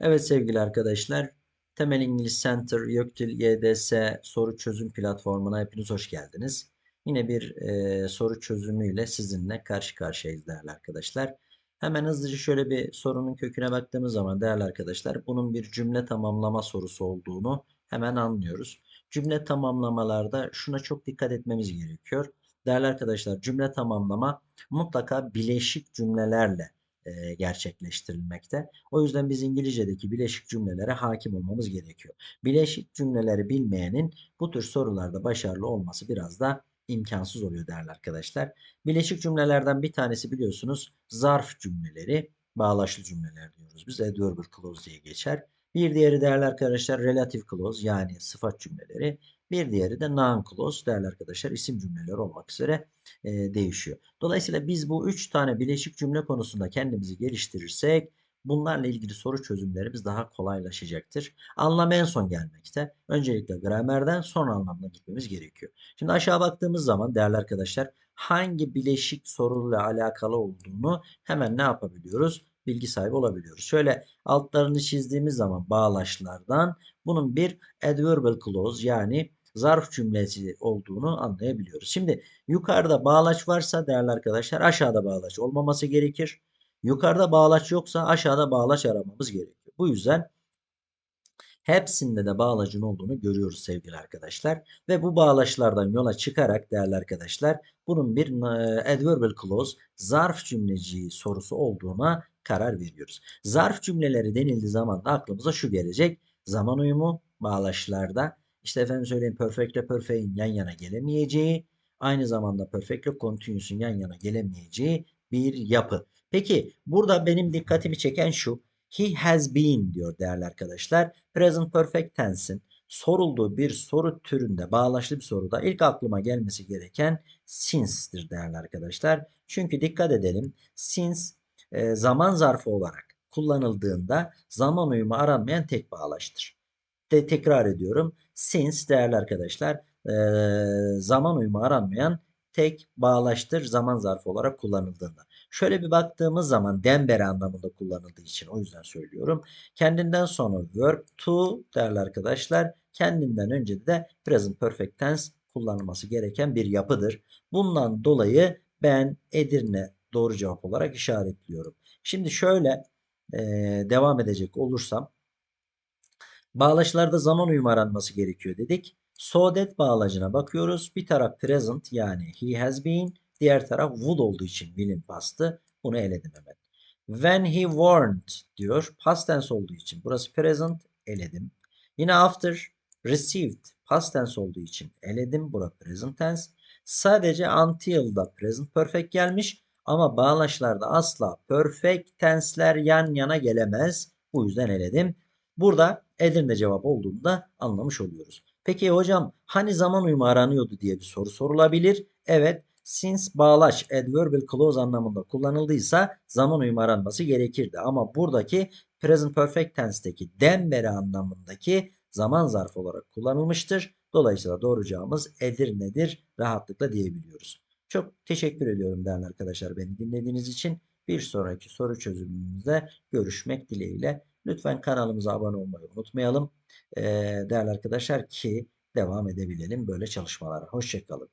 Evet sevgili arkadaşlar, Temel İngiliz Center YÖKDİL YDS soru çözüm platformuna hepiniz hoş geldiniz. Yine bir e, soru çözümüyle sizinle karşı karşıyayız değerli arkadaşlar. Hemen hızlıca şöyle bir sorunun köküne baktığımız zaman değerli arkadaşlar bunun bir cümle tamamlama sorusu olduğunu hemen anlıyoruz. Cümle tamamlamalarda şuna çok dikkat etmemiz gerekiyor. Değerli arkadaşlar cümle tamamlama mutlaka bileşik cümlelerle e, gerçekleştirilmekte. O yüzden biz İngilizce'deki bileşik cümlelere hakim olmamız gerekiyor. Bileşik cümleleri bilmeyenin bu tür sorularda başarılı olması biraz da imkansız oluyor değerli arkadaşlar. Bileşik cümlelerden bir tanesi biliyorsunuz zarf cümleleri, bağlaçlı cümleler diyoruz. Biz adverbial clause diye geçer. Bir diğeri değerli arkadaşlar relative clause yani sıfat cümleleri. Bir diğeri de noun clause değerli arkadaşlar isim cümleleri olmak üzere e, değişiyor. Dolayısıyla biz bu üç tane bileşik cümle konusunda kendimizi geliştirirsek bunlarla ilgili soru çözümlerimiz daha kolaylaşacaktır. Anlam en son gelmekte. Öncelikle gramerden sonra anlamına gitmemiz gerekiyor. Şimdi aşağı baktığımız zaman değerli arkadaşlar hangi bileşik soruyla alakalı olduğunu hemen ne yapabiliyoruz? Bilgi sahibi olabiliyoruz. Şöyle altlarını çizdiğimiz zaman bağlaçlardan bunun bir adverbial clause yani zarf cümlesi olduğunu anlayabiliyoruz. Şimdi yukarıda bağlaç varsa değerli arkadaşlar aşağıda bağlaç olmaması gerekir. Yukarıda bağlaç yoksa aşağıda bağlaç aramamız gerekiyor. Bu yüzden hepsinde de bağlacın olduğunu görüyoruz sevgili arkadaşlar. Ve bu bağlaçlardan yola çıkarak değerli arkadaşlar bunun bir e, adverbial clause zarf cümleci sorusu olduğuna karar veriyoruz. Zarf cümleleri denildiği zaman da aklımıza şu gelecek. Zaman uyumu bağlaçlarda işte efendim söyleyeyim perfect ile perfect'in yan yana gelemeyeceği, aynı zamanda perfect ile continuous'un yan yana gelemeyeceği bir yapı. Peki burada benim dikkatimi çeken şu. He has been diyor değerli arkadaşlar. Present perfect tense'in sorulduğu bir soru türünde bağlaçlı bir soruda ilk aklıma gelmesi gereken since'dir değerli arkadaşlar. Çünkü dikkat edelim. Since e, zaman zarfı olarak kullanıldığında zaman uyumu aranmayan tek bağlaçtır. De tekrar ediyorum. Since değerli arkadaşlar e, zaman uyumu aranmayan tek bağlaçtır zaman zarfı olarak kullanıldığında. Şöyle bir baktığımız zaman dembere anlamında kullanıldığı için o yüzden söylüyorum. Kendinden sonra verb to değerli arkadaşlar kendinden önce de present perfect tense kullanılması gereken bir yapıdır. Bundan dolayı ben Edirne doğru cevap olarak işaretliyorum. Şimdi şöyle e, devam edecek olursam bağlaçlarda zaman uyumu aranması gerekiyor dedik. So that bağlacına bakıyoruz. Bir taraf present yani he has been. Diğer taraf would olduğu için will'in pastı. Bunu eledim hemen. When he warned diyor. Past tense olduğu için. Burası present eledim. Yine after received past tense olduğu için eledim. Burası present tense. Sadece until'da present perfect gelmiş. Ama bağlaçlarda asla perfect tense'ler yan yana gelemez. Bu yüzden eledim. Burada Edirne cevap olduğunu da anlamış oluyoruz. Peki hocam hani zaman uyumu aranıyordu diye bir soru sorulabilir. Evet since bağlaç adverbial clause anlamında kullanıldıysa zaman uyumu aranması gerekirdi. Ama buradaki present perfect tense'teki dembere anlamındaki zaman zarfı olarak kullanılmıştır. Dolayısıyla doğru cevabımız Edirne'dir rahatlıkla diyebiliyoruz. Çok teşekkür ediyorum değerli arkadaşlar beni dinlediğiniz için. Bir sonraki soru çözümümüzde görüşmek dileğiyle. Lütfen kanalımıza abone olmayı unutmayalım. Değerli arkadaşlar ki devam edebilelim böyle çalışmalara. Hoşçakalın.